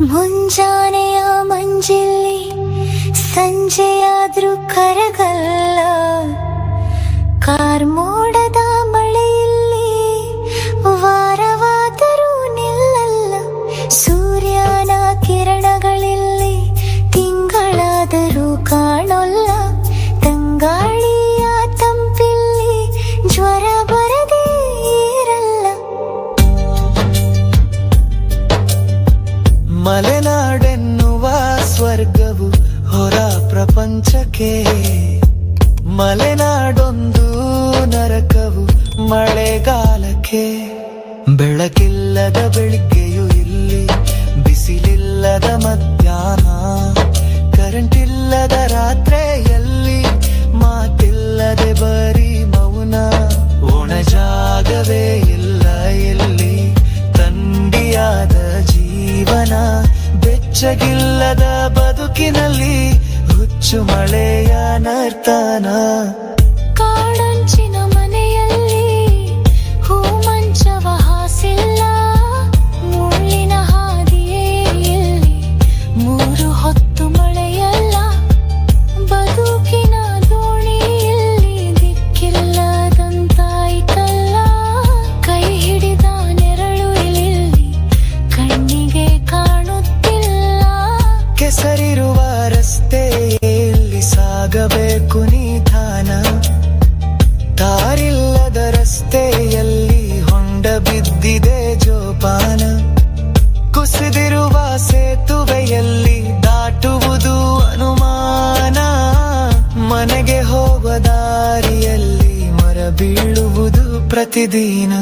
ಮುಂಜಾನೆಯ ಮಂಜಿಲ್ಲಿ ಸಂಜೆಯಾದ್ರೂ ಕರಗಲ್ಲ. ಕಾರ್ಮೋಡದ ಪ್ರಪಂಚಕ್ಕೆ ಮಲೆನಾಡೊಂದು ನರಕವು ಮಳೆಗಾಲಕ್ಕೆ. ಬೆಳಕಿಲ್ಲದ ಬೆಳಿಗ್ಗೆಯು ಇಲ್ಲಿ ಬಿಸಿಲಿಲ್ಲದ ಮಧ್ಯಾಹ್ನ. ಕರೆಂಟ್ ಇಲ್ಲದ ರಾತ್ರೆಯಲ್ಲಿ ಮಾತಿಲ್ಲದೆ ಬರೀ ಮೌನ. ಒಣ ಜಾಗವೇ ಇಲ್ಲ ಇಲ್ಲಿ ತಂಡಿಯಾದ ಜೀವನ. ಬೆಚ್ಚಗಿಲ್ಲದ ಬದುಕಿನಲ್ಲಿ ചുമളയാനർത്താനാ കാടഞ്ചി ಸಾಗಬೇಕು ನಿಧಾನ ದಾರಿಲ್ಲದ ರಸ್ತೆಯಲ್ಲಿ ಹೊಂಡ ಬಿದ್ದಿದೆ ಜೋಪಾನ. ಕುಸಿದಿರುವ ಸೇತುವೆಯಲ್ಲಿ ದಾಟುವುದು ಅನುಮಾನ. ಮನೆಗೆ ಹೋಗುವ ದಾರಿಯಲ್ಲಿ ಮರ ಬೀಳುವುದು ಪ್ರತಿದಿನ.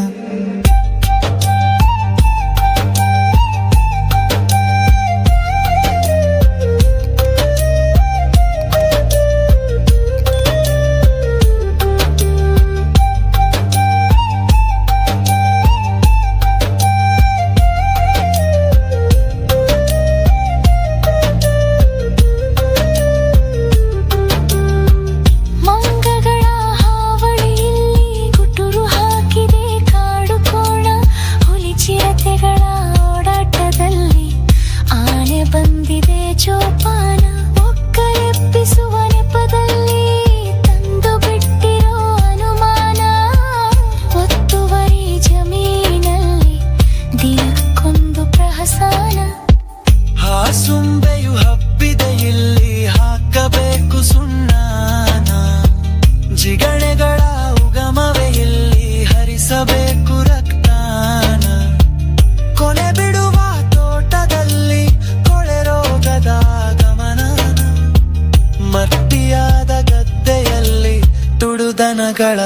ಮಟ್ಟಿಯಾದ ಗದ್ದೆಯಲ್ಲಿ ತುಡುದನಗಳ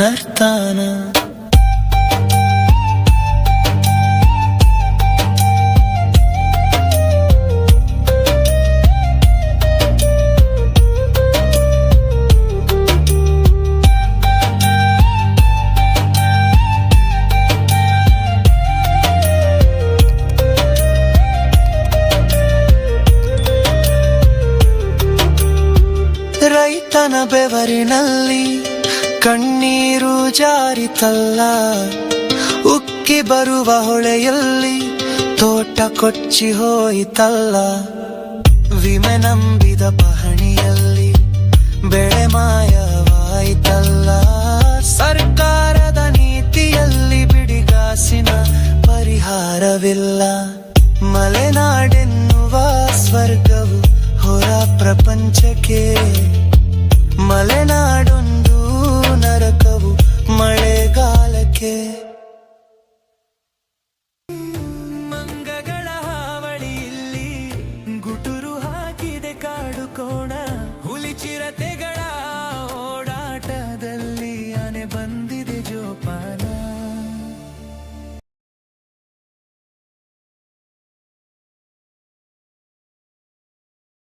ನರ್ತಾನ. ರೈತನ ಬೆವರಿನಲ್ಲಿ ಕಣ್ಣೀರು ಜಾರಿತಲ್ಲ. ಉಕ್ಕಿ ಬರುವ ಹೊಳೆಯಲ್ಲಿ ತೋಟ ಕೊಚ್ಚಿ ಹೋಯಿತಲ್ಲ. ವಿಮೆ ನಂಬಿದ ಪಹಣಿಯಲ್ಲಿ ಬೆಳೆ ಮಾಯವಾಯಿತಲ್ಲ. ಸರ್ಕಾರದ ನೀತಿಯಲ್ಲಿ ಬಿಡಿಗಾಸಿನ ಪರಿಹಾರವಿಲ್ಲ. ಮಲೆನಾಡೆನ್ನುವ ಸ್ವರ್ಗವು ಹೊರ ಪ್ರಪಂಚಕ್ಕೆ మలెనాడు